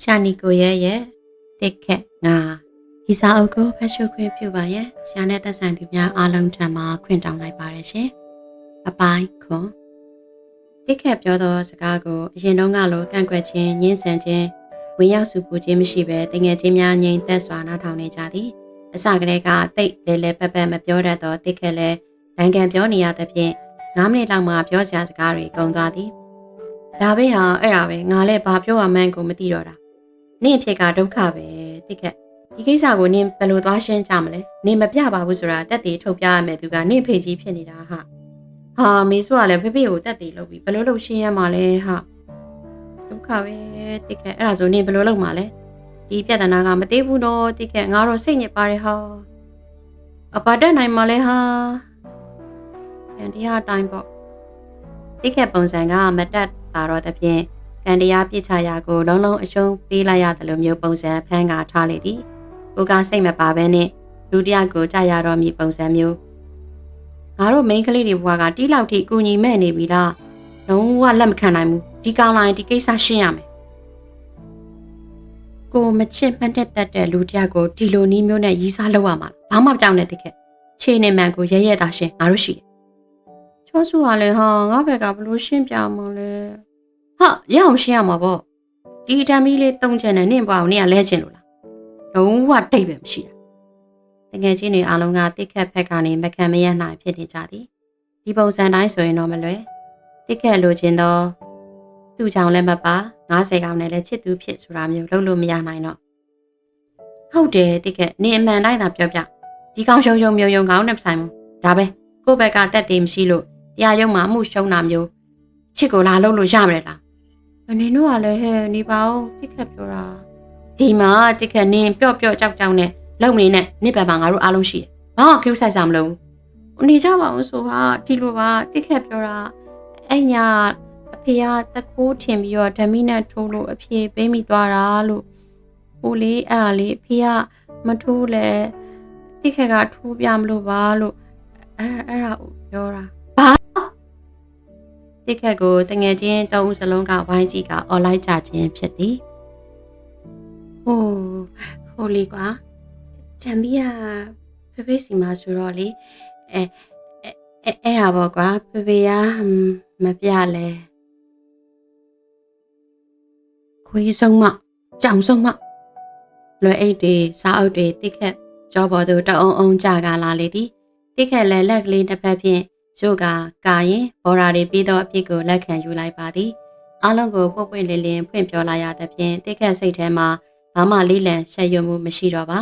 ရှာနီကိုရဲ့ရဲ့တစ်ခက်ငါဒီစာအုပ်ကိုဖတ်ရှုခွင့်ပြုပါရဲ့ဆရာနဲ့သက်ဆိုင်သူများအားလုံးထံမှခွင့်တောင်းလိုက်ပါတယ်ရှင်အပိုင်းခွန်တစ်ခက်ပြောသောစကားကိုအရင်တုန်းကလိုကန့်ကွက်ခြင်းညှင်းဆန်ခြင်းဝင်ရောက်စုပူခြင်းမရှိဘဲတငယ်ချင်းများငြိမ်သက်စွာနားထောင်နေကြသည်အစကတည်းကတိတ်လဲလဲပက်ပက်မပြောတတ်သောတစ်ခက်လည်းနိုင်ငံပြောနေရသဖြင့်9မိနစ်လောက်မှပြောစရာစကားတွေကုန်သွားသည်ဒါပဲဟာအဲ့ဒါပဲငါလည်းဘာပြောရမှန်းကိုမသိတော့တာ နင့်အဖြစ်ကဒုက္ခပဲတိခက်ဒီကိစ္စကိုနင့်ဘယ်လိုသွားရှင်းကြမလဲနင့်မပြပါဘူးဆိုတာတက်တည်ထုတ်ပြရမယ်သူကနင့်ဖေကြီးဖြစ်နေတာဟာဟာမေဆိုကလည်းဖေဖေကိုတက်တည်လုပ်ပြီးဘယ်လိုလုပ်ရှင်းရမှာလဲဟာဒုက္ခပဲတိခက်အဲ့ဒါဆိုနင့်ဘယ်လိုလုပ်မှာလဲဒီပြဿနာကမသေးဘူးတော့တိခက်ငါတော့စိတ်ညစ်ပါတယ်ဟာအပါတက်နိုင်မှာလဲဟာကန်တရားအတိုင်းပေါ့တိခက်ပုံစံကမတက်ပါတော့တဲ့ဖြင့် ကန်တရားပြစ်ချရာကိုလုံးလုံးအရှုံးပေးလိုက်ရတယ်လို့မျိုးပုံစံဖမ်းကာထားလေသည်။ကိုကစိတ်မပါဘဲနဲ့လူတယောက်ကိုကြာရတော့မည်ပုံစံမျိုးငါတို့မိန်းကလေးတွေဘွားကတီးလောက်ထိအကူညီမဲ့နေပြီလား။လုံးဝလက်မခံနိုင်ဘူး။ဒီကောင်လာရင်ဒီကိစ္စရှင်းရမယ်။ကိုမချစ်မနဲ့တက်တဲ့လူတယောက်ကိုဒီလိုနီးမျိုးနဲ့ရီးစားလောက်ရမှာလား။ဘာမှမကြောက်နဲ့တကယ်။ခြေနေမှန်ကိုရဲရဲသားရှင်းငါတို့ရှိတယ်။ချောဆူကလည်းဟာငါဘက်ကဘလို့ရှင်းပြမလဲ။ ဟာရအောင်ရှင်းရမှာပေါ့ဒီအတံမီလေးတုံးချင်တဲ့နင့်ပွားကိုနင့်ကလဲချင်လို့လားလုံးဝတိတ်ပဲမရှိတာတကယ်ချင်းတွေအားလုံးကတစ်ခက်ဖက်ကနေမခံမရနိုင်ဖြစ်နေကြသည်ဒီပုံစံတိုင်းဆိုရင်တော့မလွယ်တစ်ခက်လိုချင်တော့သူ့ကြောင့်လည်းမပါ90ကောင်နဲ့လည်းချစ်သူဖြစ်ဆိုတာမျိုးလုပ်လို့မရနိုင်တော့ဟုတ်တယ်တစ်ခက်နင်အမှန်တိုင်းသာပြောပြဒီကောင်ရှုံရှုံမြုံမြုံကောင်းနဲ့ဆိုင်မှုဒါပဲကိုယ့်ဘက်ကတက်သေးမရှိလို့တရားရုံးမှာအမှုရှုံးတာမျိုးချစ်ကိုလာလို့လို့ရမလဲလား အနင်တို့ကလည်းဟဲ့နေပါဦးတစ်ခက်ပြောတာဒီမှာတစ်ခက်နင်းပျော့ပျော့ကြောက်ကြောက်နဲ့လုံနေနဲ့နိဗ္ဗာန်မှာငါတို့အားလုံးရှိတယ်ဘာမှ cue ဆိုင်စားမလို့နေကြပါဦးဆိုပါဒီလိုပါတစ်ခက်ပြောတာအဲ့ညာအဖေကတကိုးထင်ပြီးတော့ဓမီနဲ့ထိုးလို့အဖေပေးမိသွားတာလို့ဟိုလေးအဲ့ဒါလေးအဖေကမထိုးလဲတစ်ခက်ကထိုးပြမလို့ပါလို့အဲ့အဲ့ဒါကိုပြောတာ တစ်ခက်ကိုတငယ်ချင်းတုံးဦးစလုံးကဝိုင်းကြည့်ကအော်လိုက်ကြခြင်းဖြစ်သည်ဟိုဟိုလီကွာချမ်ဘီယာဖေဖေစီမှာဆိုတော့လေအဲအဲအဲအဲ့ဒါပေါ့ကွာဖေဖေကဟမ်မပြလဲခွေးဆုံးမကြောင်ဆုံးမလွယ်အိတ်တွေစားအုပ်တွေတစ်ခက်ကြောပေါ်သူတအုံအုံကြကလာလေသည်တစ်ခက်လည်းလက်ကလေးတစ်ဖက်ဖြင့် ကျို့ကကာရင်ဘော်ရာတွေပြီးသောအဖြစ်ကိုလက်ခံယူလိုက်ပါသည်အလုံးကိုပွပွလင်းလင်းဖွင့်ပြောလာရသဖြင့်တိတ်ခတ်စိတ်ထဲမှာဘာမှလေးလံရှက်ရွံ့မှုမရှိတော့ပါ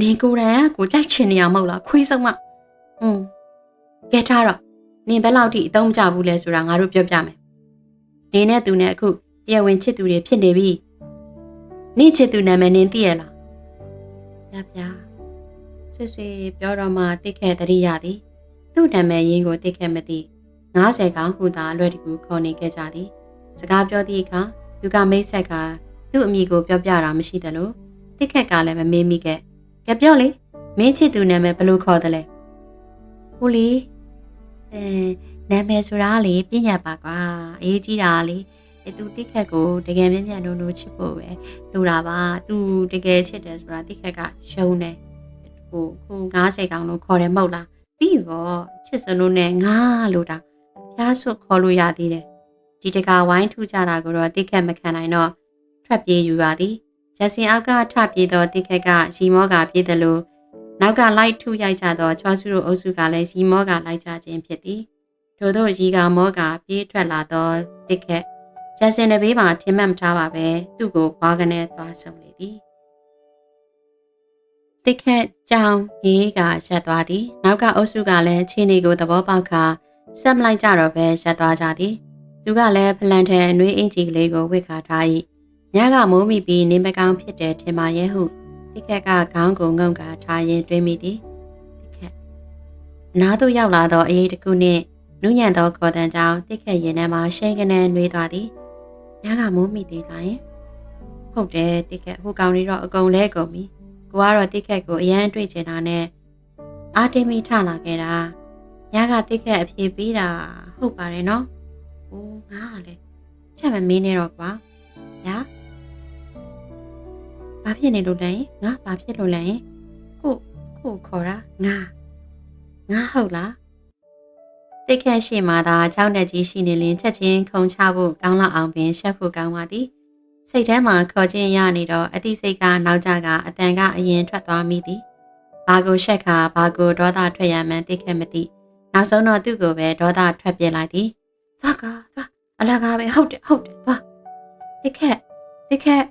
နေကိုယ်တိုင်ကကိုကြိုက်ချင်နေရမဟုတ်လားခွေးဆုံးမอืมကဲထားတော့နင်ဘယ်လောက်ထိအသုံးမကျဘူးလဲဆိုတာငါတို့ပြောပြမယ်နေနဲ့သူနဲ့အခုတရားဝင်ချစ်သူတွေဖြစ်နေပြီနေချစ်သူနာမည်နင်သိရလားပြပြဆွေဆွေပြောတော့မှတိတ်ခတ်တရိရသည် သူ့နာမည်ရင်းကိုသိခဲ့မသိ90ကောင်ဟူသာအလွယ်တကူခေါ်နေခဲ့ကြသည်စကားပြောသည့်အခါသူကမိတ်ဆက်ကသူ့အမိကိုပြောပြတာမရှိသလိုတိခက်ကလည်းမမေးမိခဲ့ကဲပြောလေမင်းချစ်သူနာမည်ဘယ်လိုခေါ်တယ်လဲဟိုလေအဲနာမည်ဆိုတာလေပြညတ်ပါကွာအေးကြီးတာလေအဲသူတိခက်ကိုတကယ်မြင်မြန်လို့လို့ချစ်ဖို့ပဲလိုတာပါသူတကယ်ချစ်တယ်ဆိုတာတိခက်ကရှုံးတယ်ဟိုခု90ကောင်လို့ခေါ်တယ်မဟုတ်လား ပြီးတော့ချစ်စလုံးနဲ့ငါလို့တာဖျားဆွတ်ခေါ်လို့ရသေးတယ်ဒီတကဝိုင်းထူကြတာကိုတော့တိခက်မခံနိုင်တော့ထွက်ပြေးယူပါသည်ဂျက်စင်အောက်ကထပြေးတော့တိခက်ကရီမောကပြေးတယ်လို့နောက်ကလိုက်ထူရိုက်ကြတော့ချွာစုတို့အုပ်စုကလည်းရီမောကလိုက်ကြခြင်းဖြစ်သည်ထို့သောရီကမောကပြေးထွက်လာတော့တိခက်ဂျက်စင်တဲ့ဘေးမှာထင်မှတ်မထားပါပဲသူ့ကိုဘွားကနေသွားဆုံလေသည် တိခက်ကြောင်ရေးကရက်သွားသည်နောက်ကအုပ်စုကလည်းချင်းနေကိုသဘောပေါက်ခါဆက်မလိုက်ကြတော့ပဲရက်သွားကြသည်သူကလည်းဖလန်ထဲအနှွေးအင်ကြီးကလေးကိုဝစ်ခါထား၏ညကမိုးမိပြီးနေမကောင်းဖြစ်တယ်ထင်ပါရဲ့ဟုတိခက်ကခေါင်းကိုငုံကထားရင်တွေးမိသည်တိခက်အနားသို့ရောက်လာသောအရေးတစ်ခုနှင့်နုညံ့သောခေါ်တန်ကြောင့်တိခက်ရင်ထဲမှာရှိန်ကနေနှွေးသွားသည်ညကမိုးမိသေးလားယင်ဟုတ်တယ်တိခက်ဟိုကောင်လေးတော့အကုန်လဲကုန်ပြီ ကိုကတော့တိခက်ကိုအရန်တွေ့ချင်တာနဲ့အာတင်မီထလာခဲ့တာညကတိခက်အဖြေပေးတာဟုတ်ပါတယ်နော်။အိုးငါကလည်းချက်မမင်းနေတော့ကွာ။ညာဘာဖြစ်နေလို့လဲငါဘာဖြစ်လို့လဲကိုကိုခေါ်တာငါငါဟုတ်လားတိတ်ခက်ရှိမှသာချောင်းတက်ကြီးရှိနေလင်ချက်ချင်းခုံချဖို့ကောင်းလောက်အောင်ပင်ရှက်ဖို့ကောင်းပါသည် စိတ်ထဲမှာခေါ်ခြင်းရနေတော့အတိစိတ်ကနောက်ကြကအတန်ကအရင်ထွက်သွားမိသည်ဘာကိုရှက်ခါဘာကိုဒေါသထွက်ရမှန်းသိခဲ့မသိနောက်ဆုံးတော့သူ့ကိုပဲဒေါသထွက်ပြလိုက်သည်သွားကားသွားအလကားပဲဟုတ်တယ်ဟုတ်တယ်သွားတိတ်ခက်တိတ်ခက်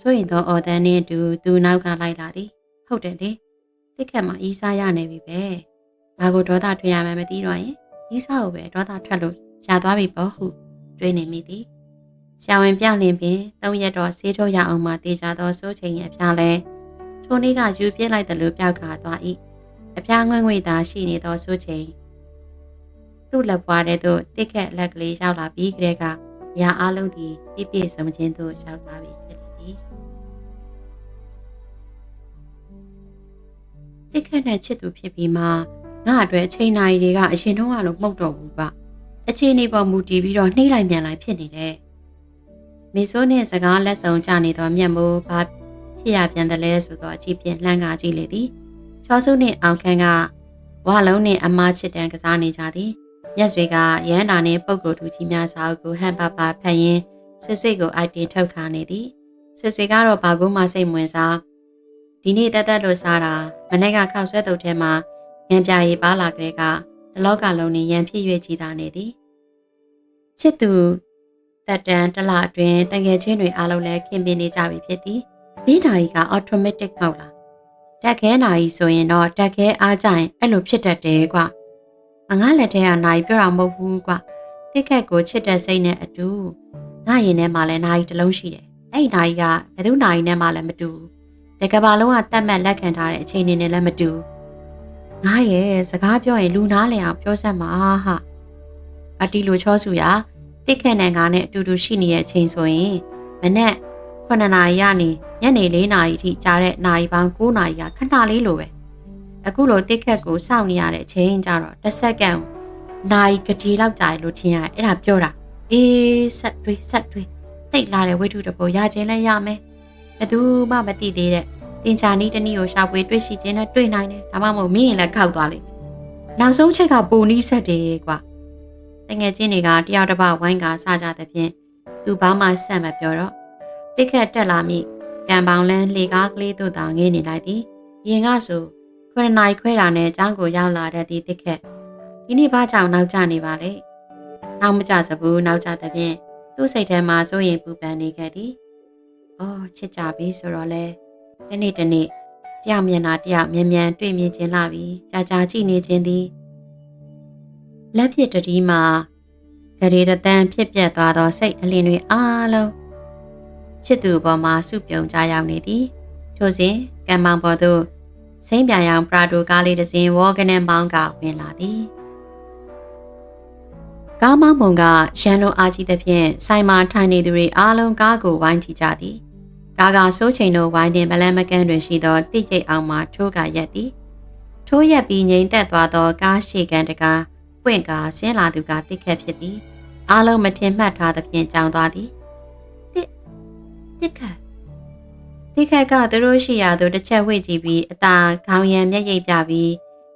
ဆိုရင်တော့အော်တန်နဲ့အတူသူနောက်ကလိုက်လာသည်ဟုတ်တယ်လေတိတ်ခက်မှာအီးစားရနေပြီပဲဘာကိုဒေါသထွက်ရမှန်းမသိတော့ရင်အီးစားကိုပဲဒေါသထွက်လို့ရှာသွားပြီပေါ့ဟုတွေးနေမိသည် ဆရာဝန်ပြလင်ပင်သုံးရက်တော့ဆေးထုတ်ရအောင်မှတေချာသောစိုးချိန်ရဲ့အဖျားလဲထိုနေ့ကယူပြစ်လိုက်တယ်လို့ပြောက်ခါသွား၏အဖျားငွေ့ငွေ့သာရှိနေသောစိုးချိန်သူ့လက်ပွားတဲ့သို့တိတ်ခက်လက်ကလေးရောက်လာပြီးကလေးကရာအလုံးသည်ပြည့်ပြည့်စုံခြင်းသို့ရောက်သွားပြီဖြစ်လေသည်တိတ်ခက်နဲ့ချစ်သူဖြစ်ပြီးမှငါအတွက်အချိန်နာရီတွေကအရင်တော့ကလို့မှုတ်တော့ဘူးပါအချိန်နေပေါ်မူတည်ပြီးတော့နှိမ့်လိုက်ပြန်လိုက်ဖြစ်နေတယ် မေဆိုးနဲ့စကားလက်ဆောင်ကြနေတော့မျက်မိုးဘာဖြစ်ရပြန်တယ်လဲဆိုတော့အကြည့်ပြင်းလှမ်းကားကြည့်လေသည်ချောဆုနဲ့အောင်ခန်းကဝါလုံးနဲ့အမချစ်တန်ကစားနေကြသည်မျက်စွေကရန်တာနဲ့ပုပ်ကိုထူကြီးများစာအုပ်ကိုဟန်ပါပါဖတ်ရင်းဆွေဆွေကိုအိုက်တင်ထုတ်ခါနေသည်ဆွေဆွေကတော့ဘာကူမှစိတ်ဝင်စားဒီနေ့တက်တက်လို့စားတာမနေ့ကခောက်ဆွဲတုပ်ထဲမှာငံပြရီပါလာကလေးကတလောကလုံးနဲ့ရန်ဖြစ်၍ကြည်တာနေသည်ချစ်သူ တက်တန်တလအတွင်းတငယ်ချင်းတွေအားလုံးလည်းခင်ပင်နေကြပြီဖြစ်သည်ဒီနာရီက automatic မဟုတ်လားတက်ခဲနာရီဆိုရင်တော့တက်ခဲအားကြရင်အဲ့လိုဖြစ်တတ်တယ်ကွာအငါလက်ထဲကနာရီပြောတာမဟုတ်ဘူးကွာတိခက်ကိုချစ်တဲ့စိတ်နဲ့အတူငါရင်ထဲမှာလည်းနာရီတစ်လုံးရှိတယ်အဲ့ဒီနာရီကဘယ်သူနာရီနဲ့မှလည်းမတူဘူးတကဘာလုံးကတတ်မှတ်လက်ခံထားတဲ့အချိန်နဲ့လည်းမတူငါရဲ့စကားပြောရင်လူနာလဲအောင်ပြောစမ်းပါဟာအတီလိုချောစုရ တိခက်နဲ့ငါနဲ့အတူတူရှိနေတဲ့အချိန်ဆိုရင်မနဲ့9နာရီကနေညနေ4နာရီထိကြားတဲ့နာရီပေါင်း9နာရီကခဏလေးလိုပဲအခုလိုတစ်ခက်ကိုစောင့်နေရတဲ့အချိန်ကြတော့တစ်စက္ကန့်နာရီကတိလောက်ကြာရလို့ထင်ရတယ်အဲ့ဒါပြောတာအေးဆက်တွေးဆက်တွေးတိတ်လာတဲ့ဝိထုတပိုရခြင်းလည်းရမယ်ဘယ်သူမှမသိသေးတဲ့တင်ချာနီးတနည်းကိုရှာဖွေတွေ့ရှိခြင်းနဲ့တွေ့နိုင်တယ်ဒါမှမဟုတ်မင်းရင်လည်းခောက်သွားလိမ့်နောက်ဆုံးချက်ကပုံနီးဆက်တယ်ကွာ တငယ်ချင်းတွေကတယောက်တစ်ပတ်ဝိုင်းကစကြသဖြင့်သူဘာမှဆက်မပြောတော့တိတ်ခတ်တက်လာမိကံပေါင်လန်းလေကားကလေးတို့တောင်ငေးနေလိုက်သည်ရင်ကဆိုခွန်းနိုင်ခွဲတာနဲ့အချောင်းကိုရောက်လာတဲ့ဒီတိတ်ခတ်ဒီနေ့ဘာကြောင့်နောက်ကျနေပါလဲနောက်မကြစဘူးနောက်ကြသဖြင့်သူ့စိတ်ထဲမှာစိုးရိမ်ပူပန်နေခဲ့သည်အော်ချစ်ကြပြီဆိုတော့လဲဒီနေ့တနေ့တယောက်မျက်နှာတယောက်မြ мян တွေ့မြင်ခြင်းလာပြီကြာကြာကြည့်နေခြင်းသည် လက်ဖြစ်တတိမှာဂရေတတန်ဖြစ်ပြက်သွားသောစိတ်အလင်းတွေအားလုံးချစ်သူပေါ်မှာစုပြုံကြရောက်နေသည်ထို့စဉ်ကံမောင်ပေါ်သို့စိမ့်ပြန်ရောင်ပရာဒိုကားလေးတစ်စင်းဝေါ်ကနေမောင်းကဝင်လာသည်ကားမောင်းပုံကရန်လိုအားကြီးသဖြင့်ဆိုင်မှာထိုင်နေသူတွေအားလုံးကားကိုဝိုင်းကြည့်ကြသည်ကားကစိုးချိန်တို့ဝိုင်းတင်ဗလန်မကန်တွင်ရှိသောတိကျိတ်အောင်မှထိုးကရက်သည်ထိုးရက်ပြီးငိမ့်သက်သွားသောကားရှေကန်တကား ပွင့်ကာဆင်းလာသူကတိခက်ဖြစ်သည်အားလုံးမထင်မှတ်ထားသဖြင့်ကြောင်သွားသည်တစ်ခတ်တိခက်ကသူတို့ရှိရာသို့တစ်ချက်ဝှေ့ကြည့်ပြီးအသာခေါင်းရံမျက်ရည်ပြပြီး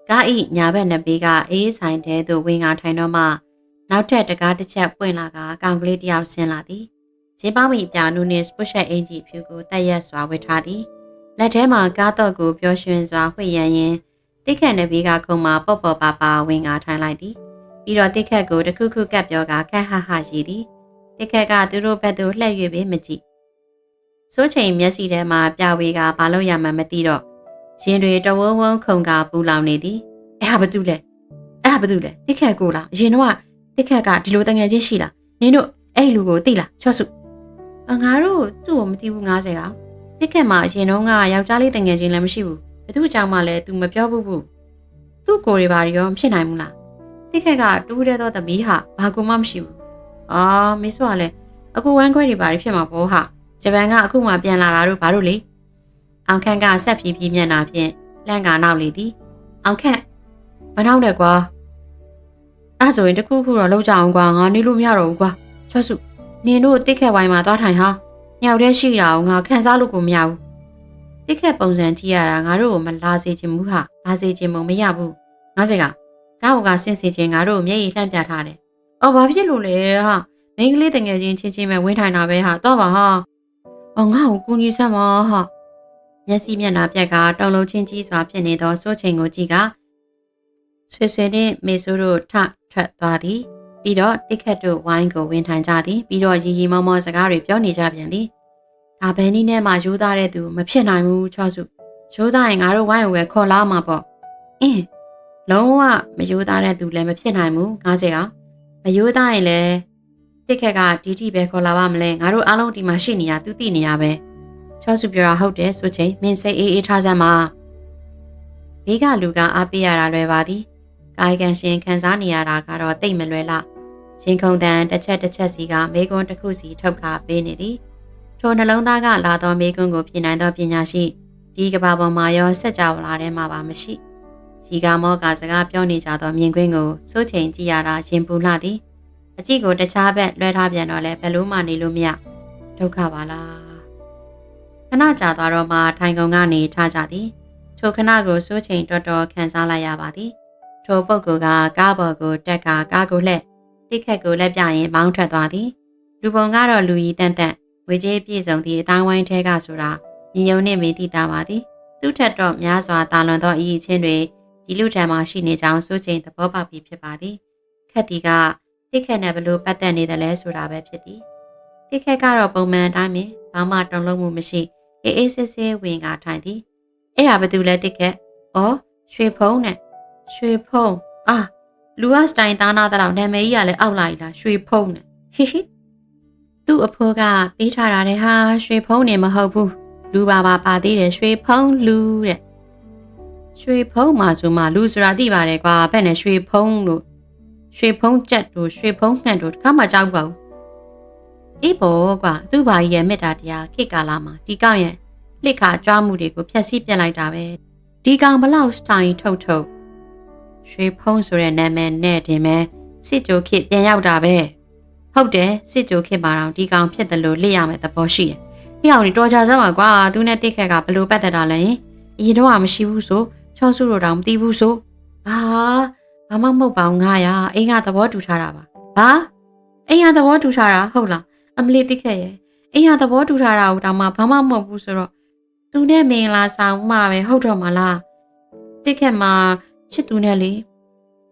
ကားဤညာဘက်နှစ်ဘေးကအေးဆိုင်တဲသို့ဝင်ငါထိုင်တော့မှနောက်ထပ်တကားတစ်ချက်ပွင့်လာကကောင်ကလေးတစ်ယောက်ဆင်းလာသည်ဂျင်းပေါမီပြာနုနှင့်စပုတ်ရှက်အင်ဂျီဖြူကိုတက်ရက်စွာဝတ်ထားသည်လက်ထဲမှာကားတော့ကိုပျော်ရွှင်စွာဝှေ့ရန်ရင်တိခက်နှစ်ဘေးကခုံမှာပေါ့ပေါ့ပါပါဝင်ငါထိုင်လိုက်သည် ပြီးတော့တိခက်ကိုတခုခုကပ်ပြောကခက်ဟဟရည်သည်တိခက်ကသူတို့ဘက်သို့လှည့်၍ပင်မကြည့်စိုးချိန်မျက်စိထဲမှာပြဝေကဘာလို့ရမှန်းမသိတော့ရင်တွေတဝုံဝုံခုံကပူလောင်နေသည်အဲ့ဟာဘာတူလဲအဲ့ဟာဘာတူလဲတိခက်ကိုလားအရင်တော့တိခက်ကဒီလိုတငယ်ချင်းရှိလားနင်တို့အဲ့လူကိုသိလားချော့စုငါတို့သူ့ကိုမသိဘူး90ကောင်တိခက်မှာအရင်တော့ကယောက်ျားလေးတငယ်ချင်းလည်းမရှိဘူးဘသူ့အကြောင်းမှလည်း तू မပြောဘူးဘူးသူ့ကိုယ်တွေဘာရောမဖြစ်နိုင်ဘူးလား တိခက်ကတူးတဲ့တော့သမီးဟာဘာကူမှမရှိဘူးအာမင်းဆိုကလည်းအခုဝမ်းခွဲတွေဘာတွေဖြစ်မှာပေါ့ဟာဂျပန်ကအခုမှပြန်လာတာတို့ဘာလို့လဲအောင်ခန့်ကဆက်ဖြည်းဖြည်းမျက်နှာဖြင့်လန့်ကနောက်လေသည်အောင်ခန့်မနောက်နဲ့ကွာအဲ့ဆိုရင်တခုခုတော့လောက်ကြအောင်ကွာငါနေလို့မရတော့ဘူးကွာချော့စုနင်တို့တစ်ခက်ဝိုင်းမှာသွားထိုင်ဟာညောက်တဲ့ရှိတာကိုငါခန်းစားလို့ကိုမရဘူးတိခက်ပုံစံကြည့်ရတာငါတို့ကိုမလာစေချင်ဘူးဟာလာစေချင်ပုံမရဘူးငါစိတ်က ကားဟိုကဆင့်စေချင်ငါတို့ကိုမျက်ရည်လှမ်းပြထားတယ်အော်ဘာဖြစ်လို့လဲဟာမိန်းကလေးတငယ်ချင်းချင်းချင်းပဲဝင်းထိုင်တာပဲဟာတော့ပါဟာအော်ငါ့ကိုကူညီစမ်းပါဟာမျက်စိမျက်နှာပြက်ကတုံလုံးချင်းကြီးစွာဖြစ်နေသောစိုးချိန်ကိုကြည့်ကဆွေဆွေနဲ့မေဆိုးတို့ထထွက်သွားသည်ပြီးတော့တိခက်တို့ဝိုင်းကိုဝင်ထိုင်ကြသည်ပြီးတော့ရီရီမောမောစကားတွေပြောနေကြပြန်သည်ဒါဘယ်နည်းနဲ့မှရိုးသားတဲ့သူမဖြစ်နိုင်ဘူးချောစုရိုးသားရင်ငါတို့ဝိုင်းကိုပဲခေါ်လာမှာပေါ့အင်း လုံးဝမရိုးသားတဲ့သူလည်းမဖြစ်နိုင်ဘူး90ကမရိုးသားရင်လည်းတိခက်ကဒီတိပဲခေါ်လာပါမလဲငါတို့အားလုံးဒီမှာရှိနေတာသူသိနေရပဲချောစုပြောတာဟုတ်တယ်ဆိုချိန်မင်းစိတ်အေးအေးထားစမ်းပါဘေးကလူကအားပေးရတာလွယ်ပါသည်ကာယကံရှင်ခံစားနေရတာကတော့တိတ်မလွယ်လားရင်ခုန်တန်တစ်ချက်တစ်ချက်စီကမေကွန်းတစ်ခုစီထုတ်ခါပေးနေသည်ထိုနှလုံးသားကလာသောမေကွန်းကိုပြင်နိုင်သောပညာရှိဒီကဘာပေါ်မှာရောဆက်ကြဝလာထဲမှာပါမရှိ ရီကမောကစကားပြောနေကြသောမြင်ကွင်းကိုစိုးချိန်ကြည့်ရတာရင်ပူလှသည်အကြည့်ကိုတခြားဘက်လွှဲထားပြန်တော့လဲဘယ်လို့မှနေလို့မရဒုက္ခပါလားခဏကြာသွားတော့မှထိုင်ကုန်ကနေထားကြသည်ထိုခဏကိုစိုးချိန်တော်တော်ခံစားလိုက်ရပါသည်ထိုပုဂ္ဂိုလ်ကကားပေါ်ကိုတက်ကကားကိုလှည့်တိခက်ကိုလက်ပြရင်မောင်းထွက်သွားသည်လူပုံကတော့လူကြီးတန့်တန့်ဝေကြီးပြည့်စုံသည့်အတိုင်းဝိုင်းထဲကဆိုတာမြင်ယုံနှင့်မေးသိတာပါသည်သူ့ထက်တော့များစွာတာလွန်သောအည်ချင်းတွေ ဒီလူထံမှာရှိနေကြောင်းစိုးချိန်သဘောပေါက်ပြီးဖြစ်ပါသည်ခက်တီကတိခက်နဲ့ဘလို့ပတ်သက်နေတယ်လဲဆိုတာပဲဖြစ်သည်တိခက်ကတော့ပုံမှန်အတိုင်းပဲဘာမှတုံ့လုံးမှုမရှိအေးအေးဆေးဆေးဝင်ကထိုင်သည်အဲ့ဒါဘသူလဲတိခက်ဩရွှေဖုံးနဲ့ရွှေဖုံးအာလူကစတိုင်သားနာတော့နာမည်ကြီးကလည်းအောက်လာ ਈ လားရွှေဖုံးနဲ့ဟိဟိသူ့အဖိုးကပေးထားတာတဲ့ဟာရွှေဖုံးနေမဟုတ်ဘူးလူပါပါပါသေးတယ်ရွှေဖုံးလူတဲ့ ရွှေဖုံးမှာဆိုမှလူဆိုတာသိပါတယ်ကွာဘက်နဲ့ရွှေဖုံးလို့ရွှေဖုံးကြက်တို့ရွှေဖုံးငှက်တို့တခါမှကြောက်ပါဘူးအေးဘောကွာသူ့ဘာကြီးရဲ့မေတ္တာတရားခေတ်ကာလမှာဒီကောက်ရဲ့လှစ်ခါကြွားမှုတွေကိုဖျက်ဆီးပြစ်လိုက်တာပဲဒီကောင်ဘလောက်စတိုင်ထုတ်ထုတ်ရွှေဖုံးဆိုတဲ့နာမည်နဲ့တင်မဲ့စစ်ကြိုခေတ်ပြန်ရောက်တာပဲဟုတ်တယ်စစ်ကြိုခေတ်မှာတော့ဒီကောင်ဖြစ်တယ်လို့လက်ရမယ်သဘောရှိတယ်။ဒီအောင်นี่တော်ကြစမ်းပါကွာသူနဲ့တိတ်ခက်ကဘလို့ပတ်သက်တာလဲ။အရင်တော့မရှိဘူးဆို ချောစုတို့တောင်မသိဘူးဆို။ဟာဘာမှမဟုတ်ပါဘူး900အိမ်ကသဘောတူထားတာပါ။ဘာအိမ်ကသဘောတူထားတာဟုတ်လား။အမလီတိတ်ခက်ရဲ့အိမ်ကသဘောတူထားတာကိုတောင်မှဘာမှမဟုတ်ဘူးဆိုတော့သူနဲ့မင်္ဂလာဆောင်မှပဲဟုတ်တော့မလား။တိတ်ခက်မှာချစ်သူနဲ့လေ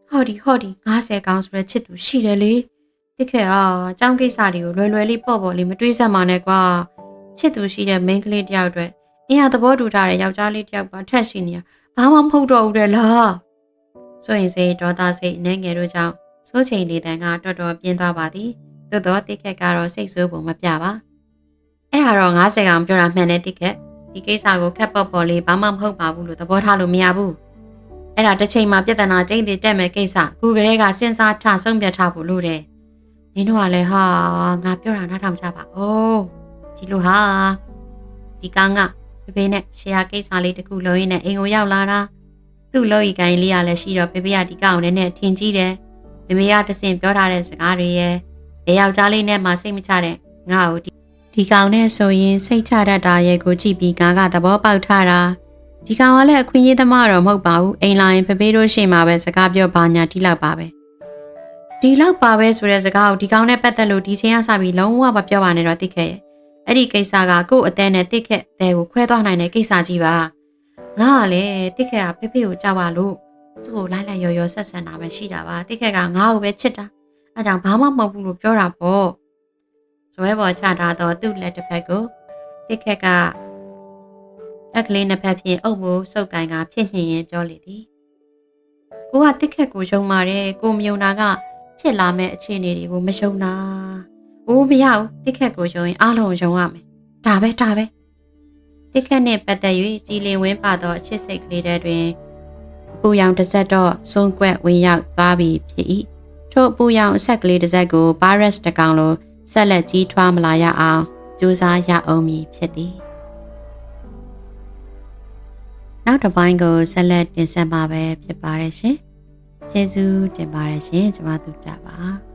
ဟော်ဒီဟော်ဒီ90ကောင်းဆိုတဲ့ချစ်သူရှိတယ်လေတိခက်အားအကြောင်းကိစ္စတွေကိုလွယ်လွယ်လေးပေါ့ပေါ့လေးမတွေးစမ်းပါနဲ့ကွာချစ်သူရှိတဲ့မိန်းကလေးတယောက်အတွက်အင်းဟာသဘောတူထားတဲ့ယောက်ျားလေးတယောက်ပါထက်ရှိနေရ ဘာမှမဟုတ်တော့ဘူးတဲ့လားဆိုရင်စိတ်ဒေါသစိတ်အနေငယ်တို့ကြောင့်စိုးချိန်လေးတန်ကတော်တော်ပြင်းသွားပါသည်သို့တော့တိခက်ကတော့စိတ်ဆိုးပုံမပြပါအဲ့ဒါတော့90ကောင်ပြောတာမှန်တယ်တိခက်ဒီကိစ္စကိုခက်ပေါ့ပေါ့လေးဘာမှမဟုတ်ပါဘူးလို့သဘောထားလို့မရဘူးအဲ့ဒါတစ်ချိန်မှာပြဿနာကျိန်းတည်တက်မဲ့ကိစ္စခုကလေးကစဉ်းစားထဆုံးဖြတ်ထားဖို့လိုတယ်နင်တို့ကလည်းဟာငါပြောတာနားထောင်ကြပါဦးဒီလိုဟာဒီကောင်က ဖေဖေနဲ့ရှေယာကိစ္စလေးတခုလုံးရင်းနဲ့အိမ်ကိုရောက်လာတာသူ့လို့ဤကိုင်းလေးရလည်းရှိတော့ဖေဖေကဒီကောင်နဲ့နဲ့ထင်ကြီးတယ်မေမေကတဆင်ပြောထားတဲ့စကားတွေရဲ့အယောက်ျားလေးနဲ့မှစိတ်မချတဲ့ငါ့ကိုဒီဒီကောင်နဲ့ဆိုရင်စိတ်ချတတ်တာရဲ့ကိုကြည့်ပြီးငါကသဘောပေါက်ထားတာဒီကောင်ကလည်းအခွင့်အရေးသမားတော့မဟုတ်ပါဘူးအိမ်လာရင်ဖေဖေတို့ရှေ့မှာပဲစကားပြောပါညာတိလောက်ပါပဲဒီလောက်ပါပဲဆိုတဲ့စကားကိုဒီကောင်နဲ့ပတ်သက်လို့ဒီချင်းရစပြီးလုံးဝမပြောပါနဲ့တော့တိခဲ့ရဲ့ အဲ့ဒီကိစ္စကကို့အသေးနဲ့တိခက်တဲ့ကိုခွဲသွားနိုင်တဲ့ကိစ္စကြီးပါငါကလည်းတိခက်ကဖေဖေကိုကြောက်ပါလို့သူ့ကိုလိုက်လိုက်ရော်ရော်ဆက်ဆံတာပဲရှိတာပါတိခက်ကငါ့ကိုပဲချစ်တာအဲကြောင့်ဘာမှမဟုတ်ဘူးလို့ပြောတာပေါ့ဇွဲပေါ်ချထားတော့သူ့လက်တစ်ဖက်ကိုတိခက်ကလက်ကလေးနှစ်ဖက်ဖြင့်အုပ်မိုးစုပ်ကိုင်ကဖြစ်ညင်ရင်ပြောလေသည်ကိုကတစ်ခက်ကိုယုံပါတယ်ကိုမြုံနာကဖြစ်လာမဲ့အခြေအနေတွေကိုမယုံတာ အိုးမရဘူးတစ်ခက်ကိုယုံရင်အားလုံးယုံရမယ်ဒါပဲဒါပဲတစ်ခက်နဲ့ပတ်သက်၍ကြည်လင်ဝင်းပါသောအချစ်စိတ်ကလေးတွေတွင်ပူရောင်တစ်ဆက်တော့စွန့်ကွက်ဝင်ရောက်သွားပြီဖြစ်၏ထို့ပူရောင်အဆက်ကလေးတစ်ဆက်ကိုဗိုင်းရပ်စ်တစ်ကောင်လိုဆက်လက်ကြီးထွားမလာရအောင်ကြိုးစားရအောင်မည်ဖြစ်သည်နောက်တစ်ပိုင်းကိုဆက်လက်တင်ဆက်ပါပဲဖြစ်ပါတယ်ရှင်ကျေးဇူးတင်ပါတယ်ရှင်ကျွန်မတို့ကြပါ